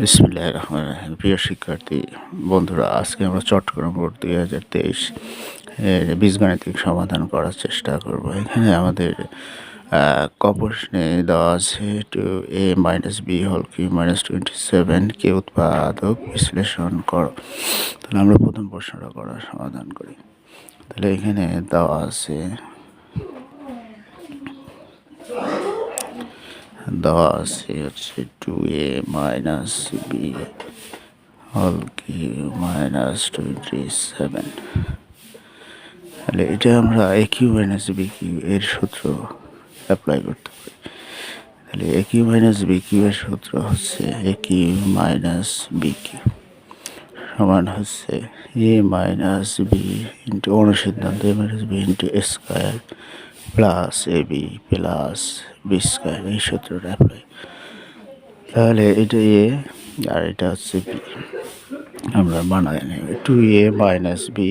বিসমুল্লাহ রহমান রাহিম। প্রিয় শিক্ষার্থী বন্ধুরা আজকে আমরা চট্টগ্রাম বোর্ড দুই হাজার তেইশ বীজগাণিতিক সমাধান করার চেষ্টা করব। এখানে আমাদের আহ, ক প্রশ্নে দেওয়া আছে two a minus b whole cube minus twenty seven কে উৎপাদক বিশ্লেষণ করো। তাহলে আমরা প্রথম প্রশ্নটা করার সমাধান করি। তাহলে এখানে দেওয়া আছে দেওয়া আছে হচ্ছে two a minus b whole cube minus twenty seven তাহলে এটা আমরা a cube minus b cube এর সূত্র অ্যাপ্লাই করতে পারি। তাহলে a cube minus b cube এর সূত্র হচ্ছে a cube minus b cube সমান হচ্ছে এ মাইনাস বি ইন্টু অনুসিদ্ধান্ত a minus b into square plus a b plus b square এই সূত্রটা অ্যাপ্লাই তাহলে এটা এ, আর এটা হচ্ছে বি। আমরা বানাই নেব two a minus b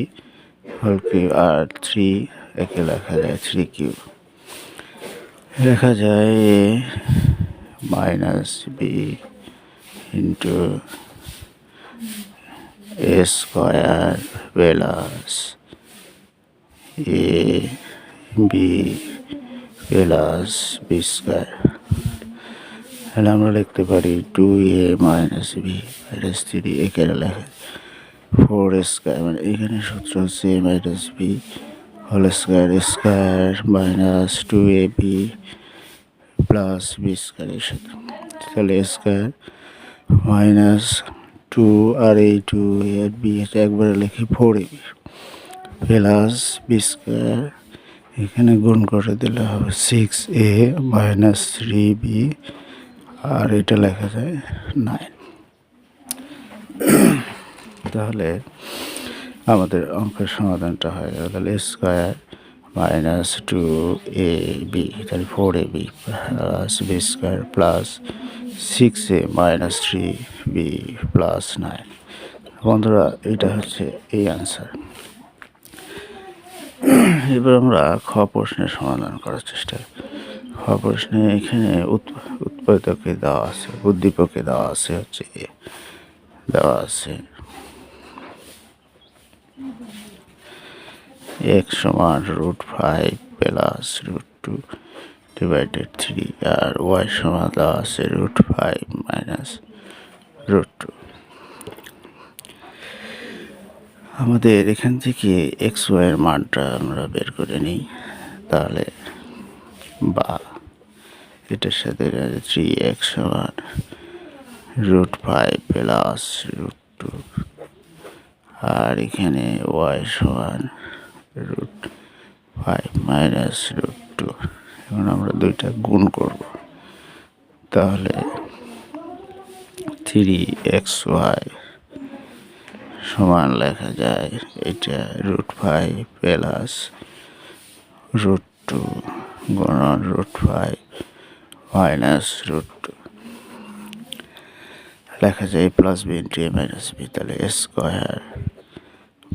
whole cube R three একে লেখা যায় থ্রি কিউ লেখা যায় a minus b into a square plus a b plus b square তাহলে আমরা লিখতে পারি two a minus b minus three এখানে লেখা ফোর স্কোয়ার মানে এখানে সূত্র হচ্ছে a minus b whole square square minus two a b plus b square এর সাথে। তাহলে স্কোয়ার মাইনাস টু আর এই টু এর বি একবারে লিখি four a b plus b square এখানে গুণ করে দিলে হবে six a minus three b আর এটা লেখা যায় নাইন তাহলে আমাদের অঙ্কের সমাধানটা হয়ে গেল, তাহলে square minus two a b তাহলে four a b plus b square plus six a minus three b plus nine বন্ধুরা, এটা হচ্ছে এই অ্যান্সার এবার আমরা খ প্রশ্নের সমাধান করার চেষ্টা। খ প্রশ্নে এখানে উৎ- উৎপাদকে দেওয়া আছে, উদ্দীপকে দেওয়া আছে, হচ্ছে দেওয়া আছে এক্স সমান root five plus root two divided three আর ওয়াই সমান দেওয়া আছে root five minus root two আমাদের এখান থেকে এক্স ওয়াইয়ের মানটা আমরা বের করে নিই। তাহলে বা এটার সাথে থ্রি এক্স সমান root five plus root two আর এখানে ওয়াই সমান root five minus root two এখন আমরা দুইটা গুণ করব। তাহলে থ্রি এক্স ওয়াই সমান লেখা যায়। এটা root five plus root two গুণন root five minus root two লেখা যায় plus b into a minus b তাহলে স্কোয়ার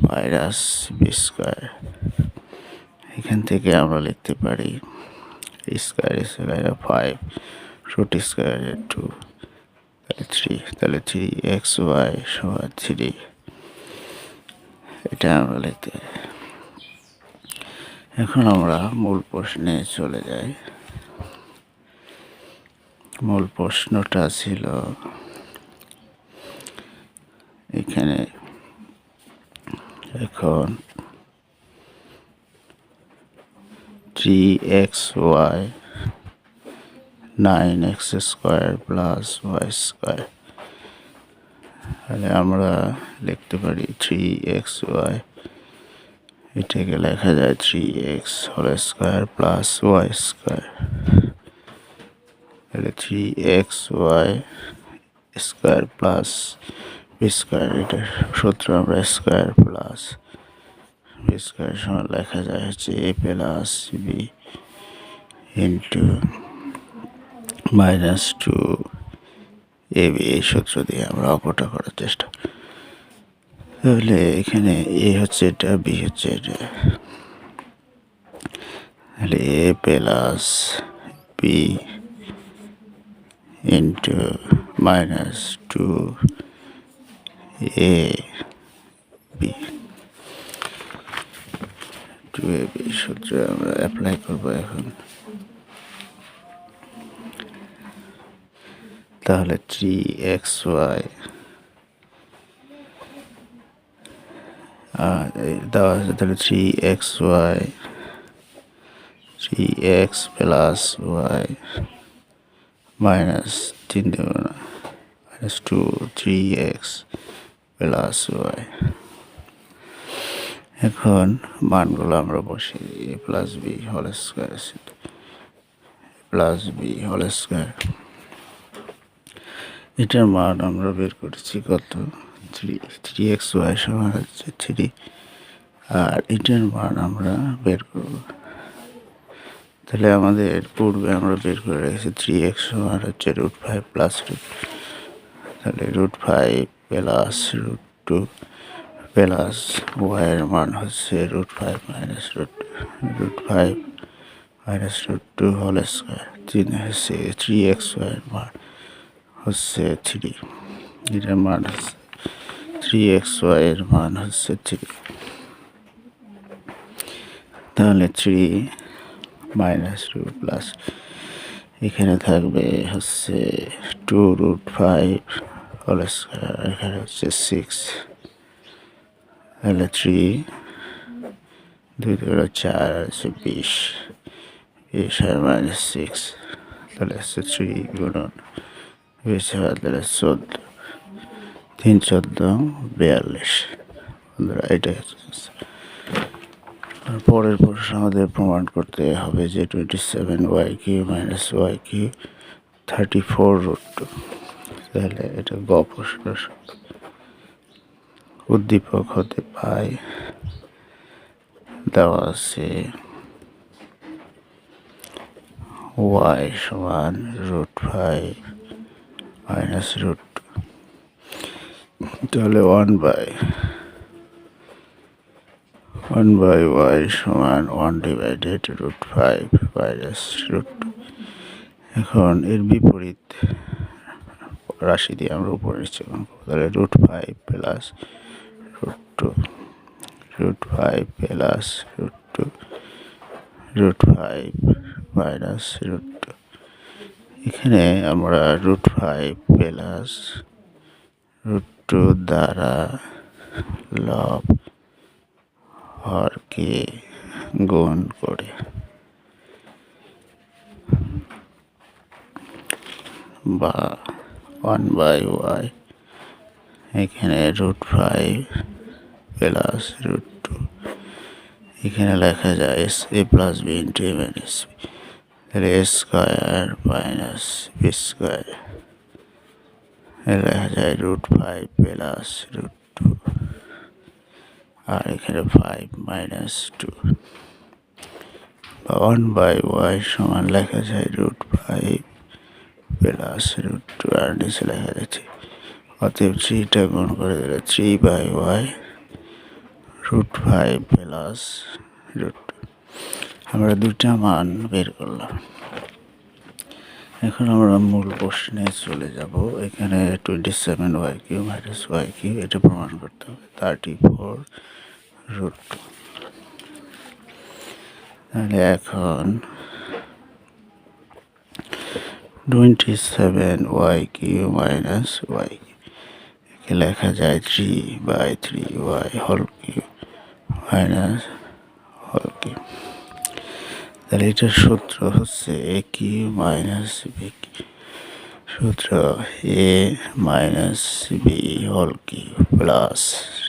মাইনাস বি স্কোয়ার এখান থেকে আমরা লিখতে পারি square square five root square two তাহলে থ্রি তাহলে থ্রি এক্স ওয়াই সমান থ্রি এটা আমরা লিখতে এখন আমরা মূল প্রশ্নে চলে যাই। মূল প্রশ্নটা ছিল, এখানে এখন three x y nine x square plus y square আমরা লিখতে পারি থ্রি এক্স ওয়াই এটাকে লেখা যায় three x whole square plus y square তাহলে three x y square plus b square এটার সূত্র আমরা স্কোয়ার প্লাস বি স্কোয়ার সময় লেখা যায় হচ্ছে a plus b into minus two a এই সূত্র দিয়ে আমরা অঙ্কটা করার চেষ্টা তাহলে এখানে এ হচ্ছে এটা, বি হচ্ছে এটা। তাহলে a plus b into minus two a b. Two a b সূত্র আমরা অ্যাপ্লাই করব এখন। তাহলে থ্রি এক্স ওয়াই দেওয়া আছে তাহলে three x y three x plus y minus তিন দেব না। Minus two three x plus y এখন মানগুলো আমরা বসে a plus b whole square plus b whole square এটার মান আমরা বের করেছি কত? থ্রি থ্রি এক্স ওয়াই সমান হচ্ছে থ্রি আর এটার মান আমরা বের করব। তাহলে আমাদের পূর্বে আমরা বের করে রেখেছি থ্রি এক্স সমান হচ্ছে রুট ফাইভ প্লাস রুট তাহলে root five plus root two plus ওয়াইয়ের মান হচ্ছে root five minus root root five minus root two whole square তিন হচ্ছে থ্রি এক্স ওয়াইয়ের মান। হচ্ছে থ্রি এটার মান হচ্ছে থ্রি এক্স ওয়াইয়ের মান হচ্ছে থ্রি। তাহলে থ্রি মাইনাস টু প্লাস এখানে থাকবে হচ্ছে two root five whole square, এখানে হচ্ছে সিক্স। তাহলে থ্রি দুই দুটো চার আছে বিশ বিশ আর মাইনাস সিক্স, তাহলে হচ্ছে থ্রি গুণন বিশ চোদ্দ, তিন চোদ্দ, বিয়াল্লিশ। বন্ধুরা হচ্ছে পরের প্রশ্ন আমাদের প্রমাণ করতে হবে যে টোয়েন্টি সেভেন ওয়াই কি মাইনাস ওয়াই কি থার্টি ফোর রুট টু তাহলে এটা গ প্রশ্ন উদ্দীপক হতে পায়। দেওয়া আছে ওয়াই সমান রুট ফাইভ মাইনাস রুট তাহলে one by one by y সমান one divided root five minus root এখন এর বিপরীত রাশি দিয়ে আমরা উপরে নিচে তাহলে root five plus root two root five plus root two root five minus root two এখানে আমরা root five plus root two দ্বারা লব হরকে গুণ করে। বা ওয়ান বাই ওয়াই এখানে root five plus root two এখানে লেখা যায় as A plus B into A minus B তাহলে A square minus B square. লেখা যায় root five plus root two. আর এখানে five minus two. One by Y সমান লেখা যায় root five plus root two. আর নিচে লেখা যাচ্ছে অতএব থ্রিটা গুণ করে দিলে three by Y root five plus root আমরা দুটা মান বের করলাম। এখন আমরা মূল প্রশ্নে চলে যাব। এখানে twenty seven Y Q minus Y Q এটা প্রমাণ করতে হবে। থার্টি ফোর রুট টু তাহলে এখন twenty seven Y Q minus Y একে লেখা যায় থ্রি বাই থ্রি ওয়াই হল কিউ মাইনাস হল কিউ তাহলে এটার সূত্র হচ্ছে এ কিউ মাইনাস বি সূত্র এ মাইনাস বি হল Q plus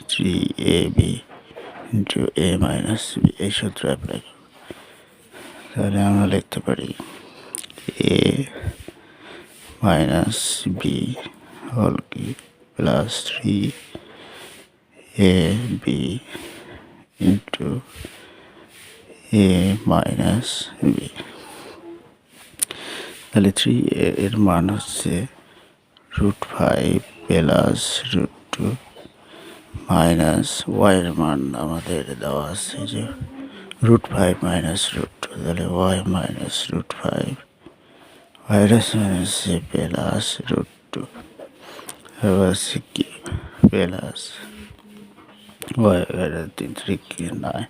three A B into A minus B এই সূত্র অ্যাপ্লাই করব। তাহলে আমরা লিখতে পারি এ মাইনাস বি হল Q plus three A B into A minus B তাহলে থ্রি এর মান হচ্ছে root five plus root two minus ওয়াইয়ের মান আমাদের দেওয়া আছে যে root five minus root two তাহলে Y minus root five minus minus plus root two এবার সি কি? প্লাস ওয়াই তিন থ্রি কি নাইন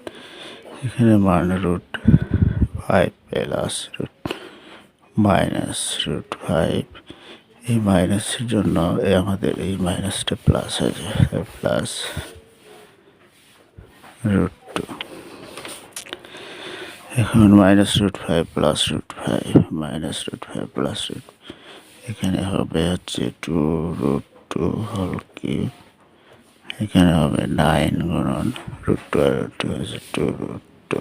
এখানে মান root five plus root minus root five এই মাইনাসের জন্য আমাদের এই মাইনাসটা প্লাস যায় প্লাস রুট টু এখন minus root five plus root five minus root five plus root এখানে হবে হচ্ছে টু রুট টু হল কিউব এখানে হবে নাইন গুণন রুট টু আর রুট টু হচ্ছে টু রুট টু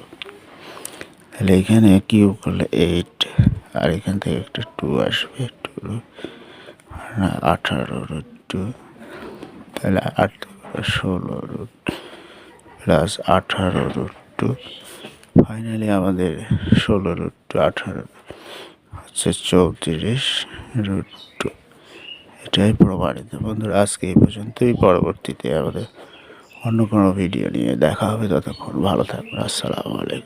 তাহলে এখানে কিউব করলে এইট আর এখান থেকে একটা টু আসবে টু আঠারো রুট টু তাহলে আট ষোলো রুট প্লাস আঠারো রুট টু ফাইনালি আমাদের ষোলো রুট টু আঠারো, হচ্ছে চৌত্রিশ রুট টু এটাই প্রমাণিত। বন্ধুরা, আজকে এই পর্যন্তই, পরবর্তীতে আমাদের অন্য কোনো ভিডিও নিয়ে দেখা হবে ততক্ষণ ভালো থাকবেন আসসালামু আলাইকুম।